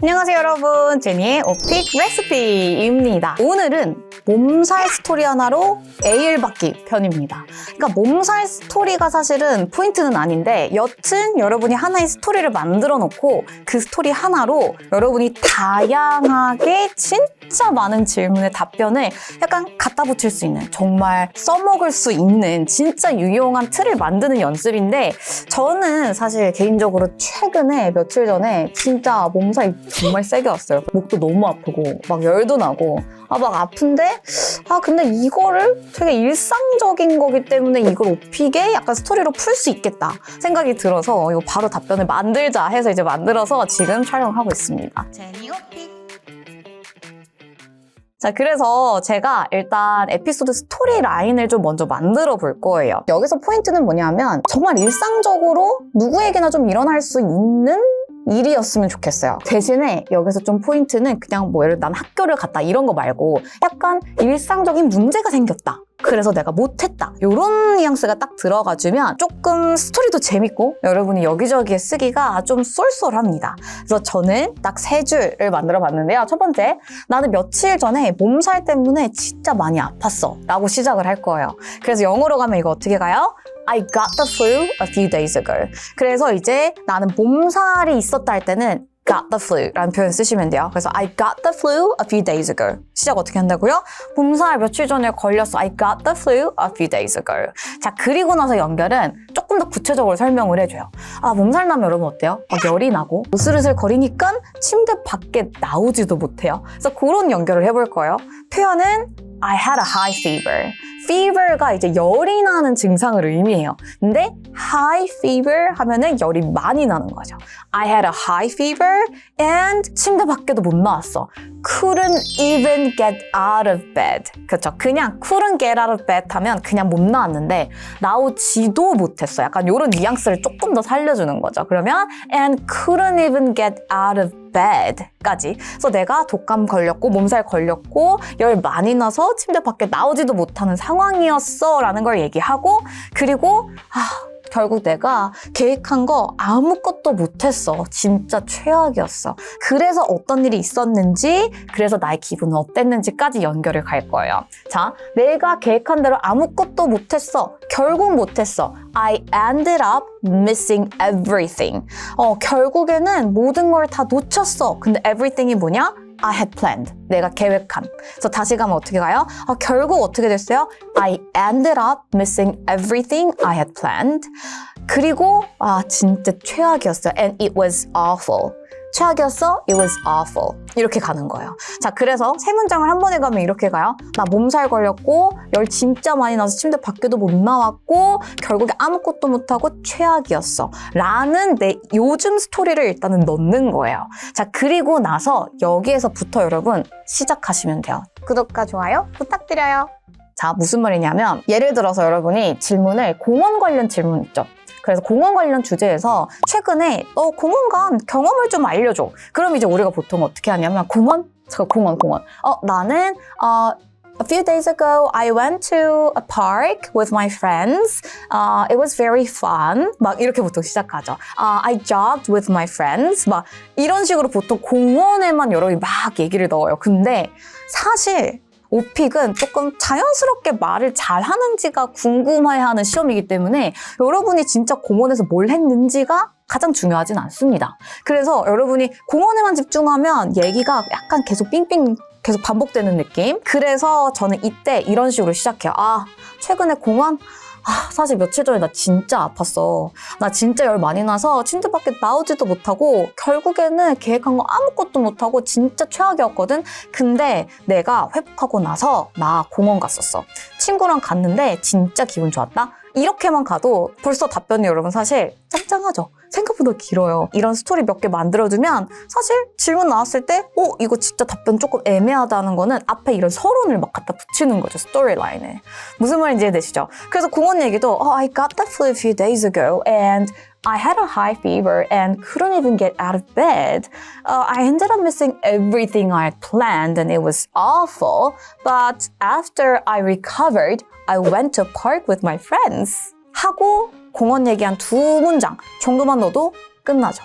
안녕하세요 여러분. 제니의 오픽 레시피입니다. 오늘은 몸살 스토리 하나로 에일 받기 편입니다 그러니까 몸살 스토리가 사실은 포인트는 아닌데 여튼 여러분이 하나의 스토리를 만들어 놓고 그 스토리 하나로 여러분이 다양하게 진짜 많은 질문의 답변을 약간 갖다 붙일 수 있는 정말 써먹을 수 있는 진짜 유용한 틀을 만드는 연습인데 저는 사실 개인적으로 최근에 며칠 전에 진짜 몸살이 정말 세게 왔어요. 목도 너무 아프고 막 열도 나고 아 막 아픈데 아 근데 이거를 되게 일상적인 거기 때문에 이걸 오픽에 약간 스토리로 풀 수 있겠다 생각이 들어서 이거 바로 답변을 만들자 해서 이제 만들어서 지금 촬영하고 있습니다. 제니 오픽 자, 그래서 제가 일단 에피소드 스토리 라인을 좀 먼저 만들어 볼 거예요. 여기서 포인트는 뭐냐면 정말 일상적으로 누구에게나 좀 일어날 수 있는 일이었으면 좋겠어요. 대신에 여기서 좀 포인트는 그냥 뭐 예를 들어 난 학교를 갔다 이런 거 말고 약간 일상적인 문제가 생겼다. 그래서 내가 못했다. 이런 뉘앙스가 딱 들어가주면 조금 스토리도 재밌고 여러분이 여기저기에 쓰기가 좀 쏠쏠합니다. 그래서 저는 딱 세 줄을 만들어 봤는데요. 첫 번째, 나는 며칠 전에 몸살 때문에 진짜 많이 아팠어. 라고 시작을 할 거예요. 그래서 영어로 가면 이거 어떻게 가요? I got the flu a few days ago. 그래서 이제 나는 몸살이 있었다 할 때는 got the flu 라는 표현 쓰시면 돼요. 그래서 I got the flu a few days ago. 시작 어떻게 한다고요? 몸살 며칠 전에 걸렸어. I got the flu a few days ago. 자, 그리고 나서 연결은 조금 더 구체적으로 설명을 해줘요. 아, 몸살 나면 여러분 어때요? 막 열이 나고 으슬으슬 거리니까 침대 밖에 나오지도 못해요. 그래서 그런 연결을 해볼 거예요. 표현은 I had a high fever. Fever가 이제 열이 나는 증상을 의미해요. 근데 high fever 하면은 열이 많이 나는 거죠. I had a high fever and 침대 밖에도 못 나왔어. Couldn't even get out of bed. 그렇죠. 그냥 couldn't get out of bed 하면 그냥 못 나왔는데 나오지도 못했어. 약간 이런 뉘앙스를 조금 더 살려주는 거죠. 그러면 and couldn't even get out of bed까지. 그래서 내가 독감 걸렸고 몸살 걸렸고 열 많이 나서 침대 밖에 나오지도 못하는 상황이었어라는 걸 얘기하고 그리고 아 결국 내가 계획한 거 아무것도 못했어. 진짜 최악이었어. 그래서 어떤 일이 있었는지, 그래서 나의 기분은 어땠는지까지 연결을 갈 거예요. 자, 내가 계획한 대로 아무것도 못했어. 결국 못했어. I ended up missing everything. 어, 결국에는 모든 걸 다 놓쳤어. 근데 everything이 뭐냐? I had planned. 내가 계획한. 그래서 다시 가면 어떻게 가요? 어, 결국 어떻게 됐어요? I ended up missing everything I had planned. 그리고 아 진짜 최악이었어요. And it was awful. 최악이었어? It was awful. 이렇게 가는 거예요. 자, 그래서 세 문장을 한 번에 가면 이렇게 가요. 나 몸살 걸렸고, 열 진짜 많이 나서 침대 밖에도 못 나왔고, 결국에 아무것도 못하고 최악이었어. 라는 내 요즘 스토리를 일단은 넣는 거예요. 자, 그리고 나서 여기에서부터 여러분 시작하시면 돼요. 구독과 좋아요 부탁드려요. 자, 무슨 말이냐면, 예를 들어서 여러분이 질문을 공원 관련 질문 있죠? 그래서 공원 관련 주제에서 최근에 어 공원 간 경험을 좀 알려줘. 그럼 이제 우리가 보통 어떻게 하냐면 공원? 잠깐 공원 공원. 어 나는 어 A few days ago, I went to a park with my friends. Uh, it was very fun. 막 이렇게 보통 시작하죠. Uh, I jogged with my friends. 막 이런 식으로 보통 공원에만 여러분이 막 얘기를 넣어요. 근데 사실 오픽은 조금 자연스럽게 말을 잘 하는지가 궁금해하는 시험이기 때문에 여러분이 진짜 공원에서 뭘 했는지가 가장 중요하진 않습니다. 그래서 여러분이 공원에만 집중하면 얘기가 약간 계속 삥삥 계속 반복되는 느낌. 그래서 저는 이때 이런 식으로 시작해요. 아, 최근에 공원? 아, 사실 며칠 전에 나 진짜 아팠어. 나 진짜 열 많이 나서 침대 밖에 나오지도 못하고 결국에는 계획한 거 아무것도 못하고 진짜 최악이었거든. 근데 내가 회복하고 나서 나 공원 갔었어. 친구랑 갔는데 진짜 기분 좋았다. 이렇게만 가도 벌써 답변이 여러분 사실 짱짱하죠. 생각보다 길어요. 이런 스토리 몇 개 만들어두면 사실 질문 나왔을 때, 어, 이거 진짜 답변 조금 애매하다는 거는 앞에 이런 서론을 막 갖다 붙이는 거죠. 스토리 라인에. 무슨 말인지 이해되시죠? 그래서 공원 얘기도, oh, I got the flu a few days ago and I had a high fever and couldn't even get out of bed. Uh, I ended up missing everything I had planned and it was awful. But after I recovered, I went to a park with my friends. 하고 공원 얘기한 두 문장 정도만 넣어도 끝나죠.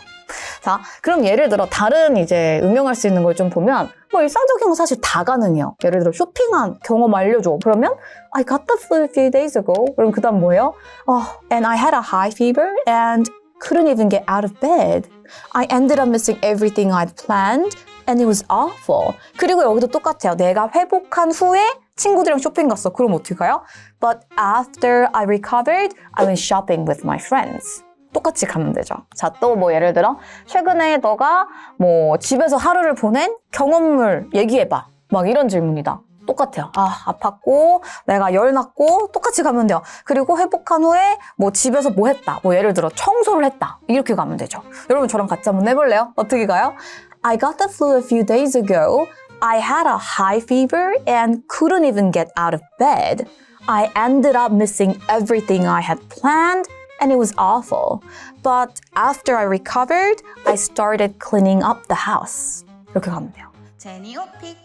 자, 그럼 예를 들어 다른 이제 응용할 수 있는 걸 좀 보면 뭐 일상적인 거 사실 다 가능해요. 예를 들어 쇼핑한 경험 알려줘. 그러면 I got the flu a few days ago. 그럼 그 다음 뭐예요? Oh, and I had a high fever and couldn't even get out of bed. I ended up missing everything I'd planned and it was awful. 그리고 여기도 똑같아요. 내가 회복한 후에 친구들이랑 쇼핑 갔어. 그럼 어떻게 가요? But after I recovered, I went shopping with my friends. 똑같이 가면 되죠. 자, 또 뭐 예를 들어 최근에 너가 뭐 집에서 하루를 보낸 경험을 얘기해봐. 막 이런 질문이다. 똑같아요. 아, 아팠고, 내가 열 났고, 똑같이 가면 돼요. 그리고 회복한 후에 뭐 집에서 뭐 했다. 뭐 예를 들어 청소를 했다. 이렇게 가면 되죠. 여러분 저랑 같이 한번 해볼래요? 어떻게 가요? I got the flu a few days ago. I had a high fever and couldn't even get out of bed. I ended up missing everything I had planned and it was awful. But after I recovered, I started cleaning up the house. 이렇게 가면 돼요. 제니 오픽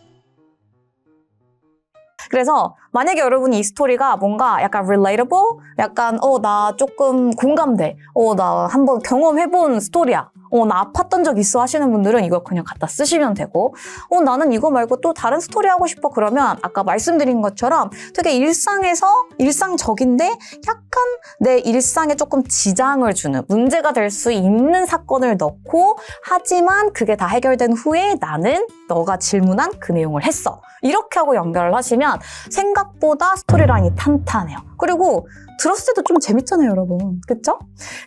그래서 만약에 여러분이 이 스토리가 뭔가 약간 relatable, 약간 어 나 조금 공감돼, 어 나 한번 경험해본 스토리야, 어 나 아팠던 적 있어 하시는 분들은 이거 그냥 갖다 쓰시면 되고, 어 나는 이거 말고 또 다른 스토리 하고 싶어 그러면 아까 말씀드린 것처럼 되게 일상에서 일상적인데 약간 내 일상에 조금 지장을 주는 문제가 될 수 있는 사건을 넣고 하지만 그게 다 해결된 후에 나는 너가 질문한 그 내용을 했어. 이렇게 하고 연결을 하시면 생각보다 스토리라인이 탄탄해요. 그리고 들었을 때도 좀 재밌잖아요, 여러분. 그쵸?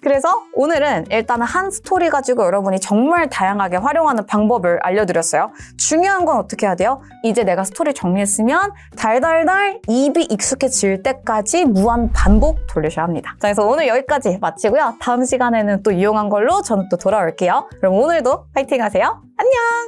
그래서 오늘은 일단은 한 스토리 가지고 여러분이 정말 다양하게 활용하는 방법을 알려드렸어요. 중요한 건 어떻게 해야 돼요? 이제 내가 스토리 정리했으면 달달달 입이 익숙해질 때까지 무한 반복 돌리셔야 합니다. 자, 그래서 오늘 여기까지 마치고요. 다음 시간에는 또 이용한 걸로 저는 또 돌아올게요. 그럼 오늘도 파이팅 하세요. 안녕!